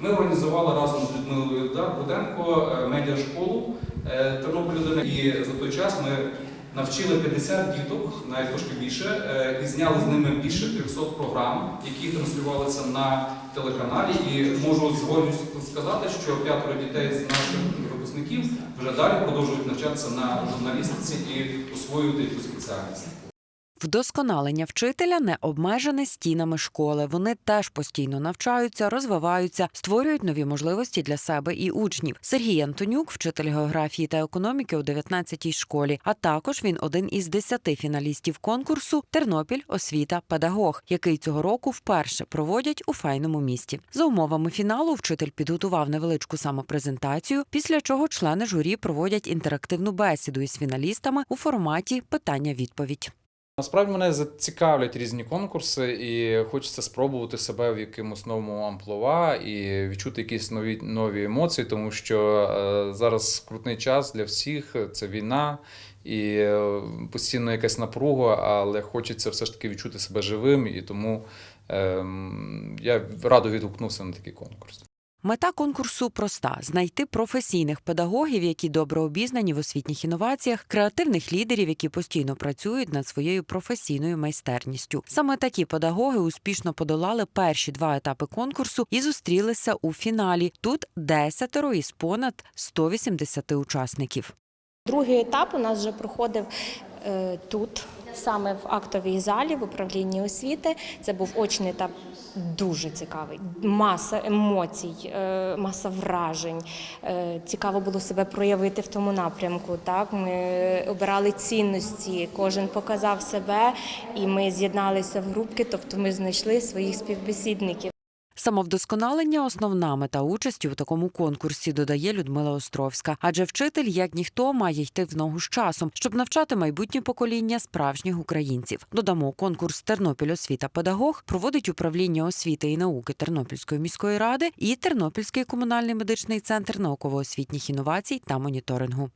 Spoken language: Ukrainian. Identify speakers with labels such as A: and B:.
A: Ми організували разом з Людмилою Руденко е, медіашколу е, Тернопіль 1 і за той час ми навчили 50 діток, навіть трошки більше, е, і зняли з ними більше 300 програм, які транслювалися на телеканалі. І можу з гордістю сказати, що п'ятеро дітей з наших випускників вже далі продовжують навчатися на журналістиці і освоювати цю спеціальність.
B: Вдосконалення вчителя не обмежене стінами школи. Вони теж постійно навчаються, розвиваються, створюють нові можливості для себе і учнів. Сергій Антонюк, вчитель географії та економіки у 19-й школі. А також він один із десяти фіналістів конкурсу Тернопіль освіта педагог, який цього року вперше проводять у файному місті. За умовами фіналу вчитель підготував невеличку самопрезентацію, після чого члени журі проводять інтерактивну бесіду із фіналістами у форматі питання-відповідь.
C: Насправді мене зацікавлять різні конкурси, і хочеться спробувати себе в якомусь новому амплуа і відчути якісь нові нові емоції, тому що е, зараз крутний час для всіх. Це війна і е, постійно якась напруга, але хочеться все ж таки відчути себе живим, і тому е, я радо відгукнувся на такий конкурс.
B: Мета конкурсу проста: знайти професійних педагогів, які добре обізнані в освітніх інноваціях, креативних лідерів, які постійно працюють над своєю професійною майстерністю. Саме такі педагоги успішно подолали перші два етапи конкурсу і зустрілися у фіналі. Тут десятеро із понад 180 учасників.
D: Другий етап у нас вже проходив е, тут, саме в актовій залі, в управлінні освіти. Це був очний етап дуже цікавий. Маса емоцій, е, маса вражень. Е, цікаво було себе проявити в тому напрямку. Так, ми обирали цінності, кожен показав себе, і ми з'єдналися в групки, тобто ми знайшли своїх співбесідників.
B: Самовдосконалення основна мета участі у такому конкурсі, додає Людмила Островська. Адже вчитель, як ніхто, має йти в ногу з часом, щоб навчати майбутнє покоління справжніх українців. Додамо, конкурс Тернопіль освіта педагог проводить управління освіти і науки Тернопільської міської ради і Тернопільський комунальний медичний центр науково-освітніх інновацій та моніторингу.